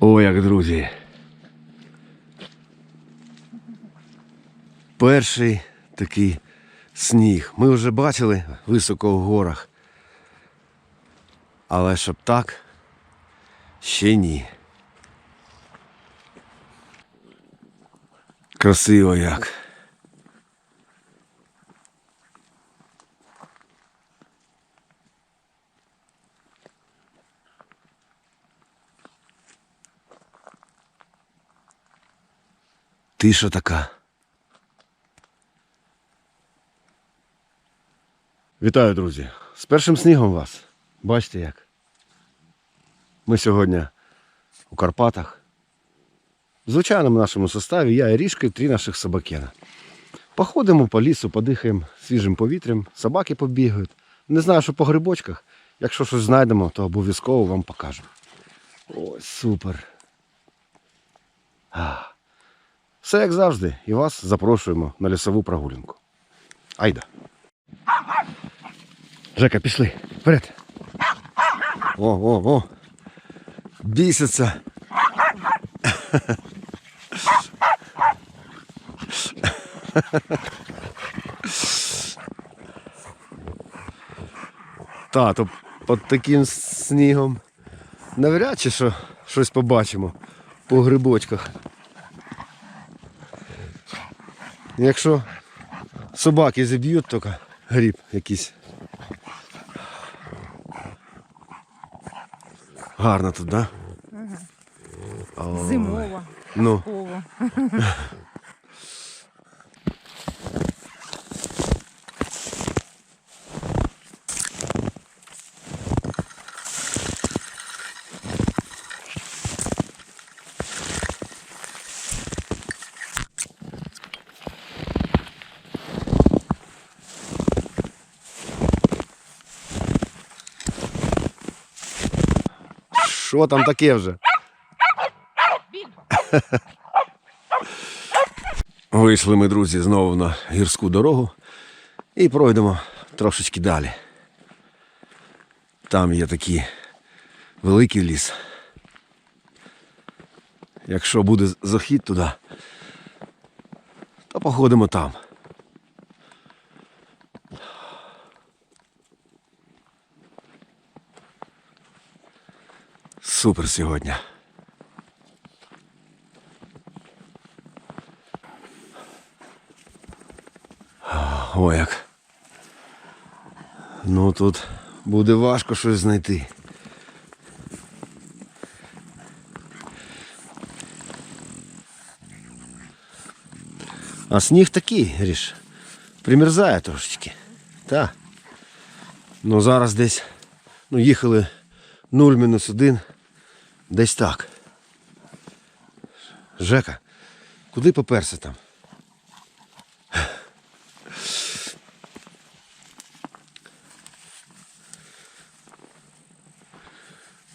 О, як друзі. Перший такий сніг. Ми вже бачили високо в горах. Але щоб так, ще ні. Красиво як. Тиша така. Вітаю, друзі! З першим снігом вас. Бачите як. Ми сьогодні у Карпатах. В звичайному нашому составі я і Ріжка і три наших собакена. Походимо по лісу, подихаємо свіжим повітрям, собаки побігають. Не знаю, що по грибочках. Якщо щось знайдемо, то обов'язково вам покажу. Ось супер. А. Все як завжди, і вас запрошуємо на лісову прогулянку. Айда. Жека, пішли. Вперед. О, о, о. Бісяться. Та, то під таким снігом навряд чи що щось побачимо по грибочках. Якщо собаки зіб'ють, тільки гріб якийсь. Гарно тут, да? Ой. Зимова, Ну, що там таке вже? Вийшли ми, друзі, знову на гірську дорогу і пройдемо трошечки далі. Там є такий великий ліс. Якщо буде захід туди, то походимо там. Супер сьогодні. О, як. Ну тут буде важко щось знайти. А сніг такий, Гріш, примерзає трошечки. Та. Ну зараз десь ну, їхали 0 мінус 1. Десь так. Жека, куди поперся там?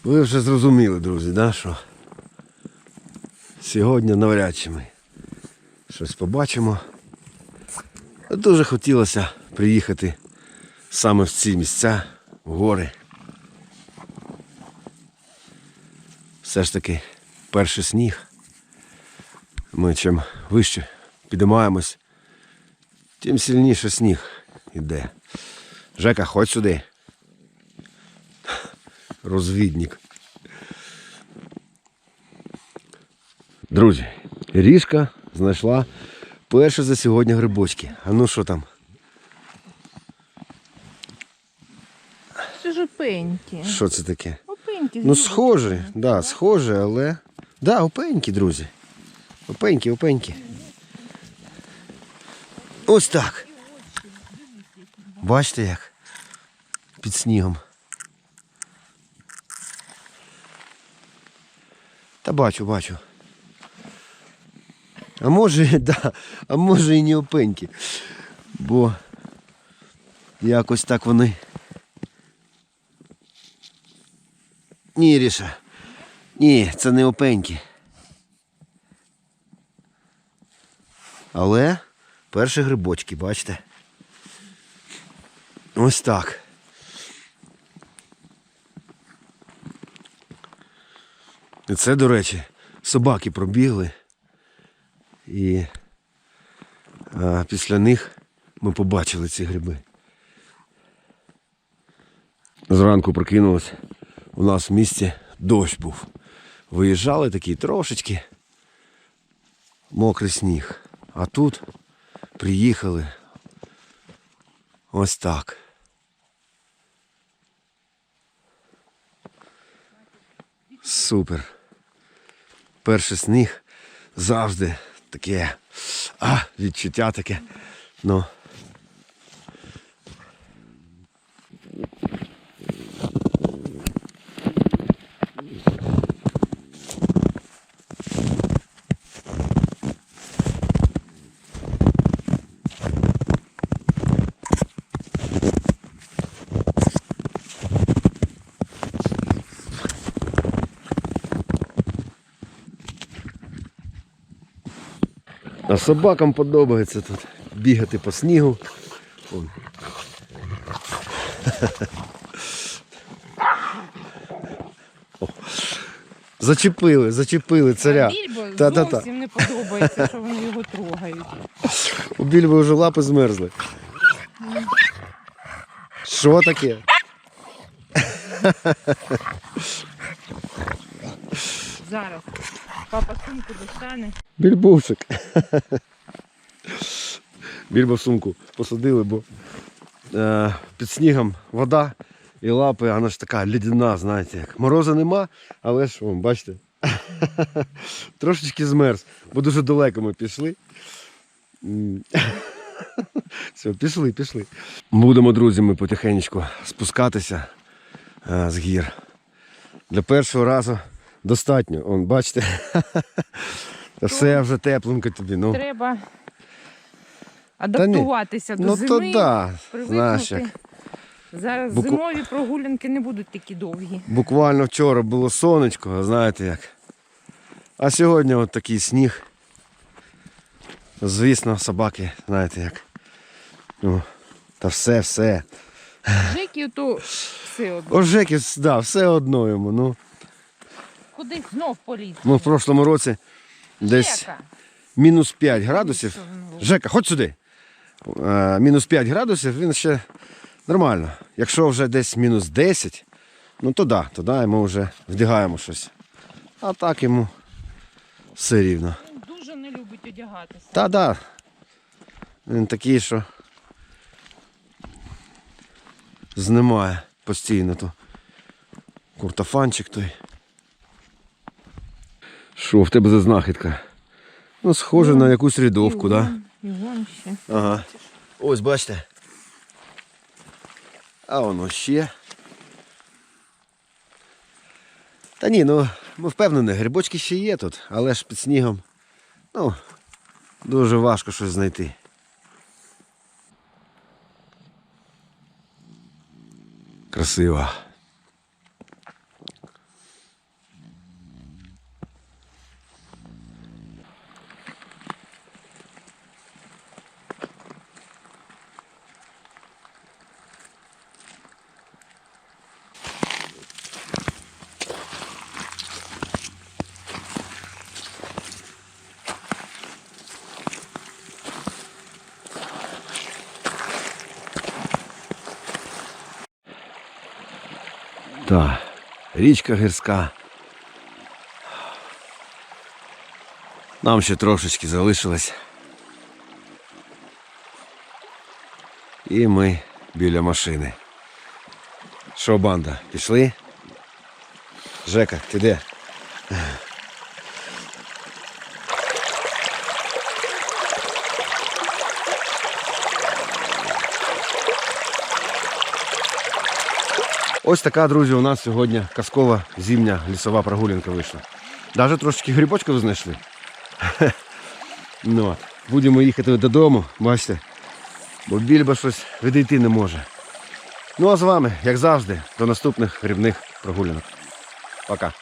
Ви вже зрозуміли, друзі, да, що сьогодні навряд чи ми щось побачимо. Дуже хотілося приїхати саме в ці місця, в гори. Все ж таки перший сніг. Ми чим вище підіймаємось, тим сильніше сніг іде. Жека, ходь сюди. Розвідник. Друзі, ріжка знайшла перші за сьогодні грибочки. А ну що там? Це ж. Що це таке? Ну, схоже, да, схоже, але. Да, опеньки, друзі. Опеньки, опеньки. Ось так. Бачите як? Під снігом. Та бачу, бачу. А може, да, а може і не опеньки. Бо якось так вони. Ні, Ріша. Ні, це не опеньки. Але перші грибочки, бачите? Ось так. І це, до речі, собаки пробігли. І а, після них ми побачили ці гриби. Зранку прокинулось. У нас в місті дощ був. Виїжджали такий трошечки мокрий сніг. А тут приїхали ось так. Супер. Перший сніг завжди таке а, відчуття таке. Ну. Собакам подобається тут бігати по снігу. Зачепили, зачепили царя. Більбо Та-та-та. зовсім не подобається, що вони його трогають. У більби вже лапи змерзли. Що таке? Зараз. Папа сумку достане. Більбусик. Більбо сумку посадили, бо е, під снігом вода і лапи, вона ж така лідяна, знаєте як. Мороза нема, але ж, вон, бачите, трошечки змерз, бо дуже далеко ми пішли. Все, пішли, пішли. Будемо, друзі, ми потихеньку спускатися е, з гір. Для першого разу достатньо. Он, бачите, все вже тепленько тобі. Ну, Треба адаптуватися до ну зими. то да, знаєш як. Зараз Буку- зимові прогулянки не будуть такі довгі. Буквально вчора було сонечко, знаєте як. А сьогодні от такий сніг. Звісно, собаки, знаєте як. Ну, та все, все. Жеки то все одно. О, Жеки, да, все одно йому. Ну, Куди знов поліз? ми в прошлому році десь Жека. мінус 5 градусів. Він робить? Жека, ходь сюди. Е, мінус 5 градусів, він ще нормально. Якщо вже десь мінус 10, ну то да, тоді ми вже вдягаємо щось. А так йому все рівно. Він дуже не любить одягатися. Та да. Він такий, що знімає постійно то. Куртофанчик той. Що, в тебе за знахідка? Ну, схоже на якусь рядовку, так? Да? І вон ще. Ага. Ось бачите. А воно ще. Та ні, ну ми впевнені, грибочки ще є тут, але ж під снігом. Ну, дуже важко щось знайти. Красиво. Так, річка гірська. Нам ще трошечки залишилось. І ми біля машини. Що, банда, пішли? Жека, ти де? Ось така, друзі, у нас сьогодні казкова зімня лісова прогулянка вийшла. Навіть трошечки грибочків знайшли. Ну. Будемо їхати додому, бачите. Бо більба щось відійти не може. Ну а з вами, як завжди, до наступних грибних прогулянок. Пока.